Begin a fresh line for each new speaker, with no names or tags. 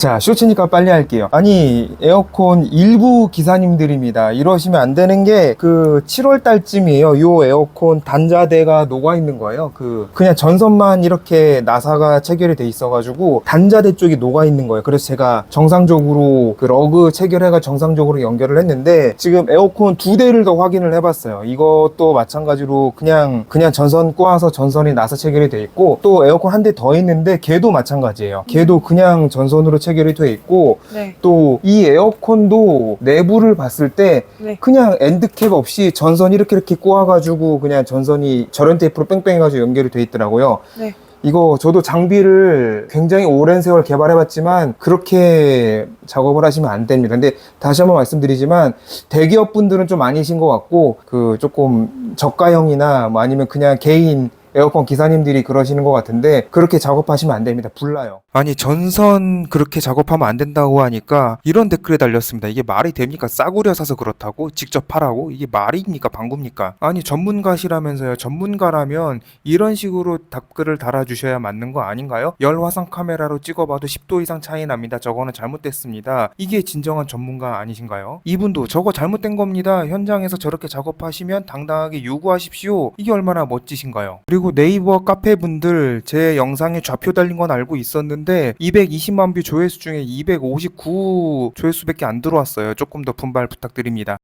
자, 쇼츠니까 빨리 할게요. 아니, 에어컨 일부 기사님들입니다. 이러시면 안 되는 게, 그, 7월 달쯤이에요. 요 에어컨 단자대가 녹아 있는 거예요. 그, 그냥 전선만 이렇게 나사가 체결이 돼 있어 가지고, 단자대 쪽이 녹아 있는 거예요. 그래서 제가 정상적으로, 그 러그 체결해가 정상적으로 연결을 했는데, 지금 에어컨 두 대를 더 확인을 해 봤어요. 이것도 마찬가지로 그냥, 그냥 전선 꼬아서 전선이 나사 체결이 돼 있고, 또 에어컨 한 대 더 있는데, 걔도 마찬가지예요. 걔도 그냥 전선으로 체 결이 돼 있고,
네.
또 이 에어컨도 내부를 봤을 때
네.
그냥 엔드캡 없이 전선 이렇게 이렇게 꼬아가지고 그냥 전선이 절연 테이프로 뺑뺑 해가지고 연결이 돼 있더라고요.
네.
이거 저도 장비를 굉장히 오랜 세월 개발해봤지만 그렇게 작업을 하시면 안 됩니다. 근데 다시 한번 말씀드리지만 대기업 분들은 좀 아니신 것 같고 그 조금 저가형이나 뭐 아니면 그냥 개인 에어컨 기사님들이 그러시는 것 같은데 그렇게 작업하시면 안 됩니다. 불나요. 아니 전선 그렇게 작업하면 안 된다고 하니까 이런 댓글에 달렸습니다. 이게 말이 됩니까? 싸구려 사서 그렇다고 직접 파라고 이게 말입니까? 방구입니까? 아니 전문가시라면서요. 전문가라면 이런 식으로 댓글을 달아주셔야 맞는 거 아닌가요? 열 화상 카메라로 찍어봐도 10도 이상 차이 납니다. 저거는 잘못됐습니다. 이게 진정한 전문가 아니신가요? 이분도 저거 잘못된 겁니다. 현장에서 저렇게 작업하시면 당당하게 요구하십시오. 이게 얼마나 멋지신가요? 그리고 네이버 카페 분들 제 영상에 좌표 달린 건 알고 있었 는데 220만 뷰 조회수 중에 259 조회수밖에 안 들어왔어요. 조금 더 분발 부탁드립니다.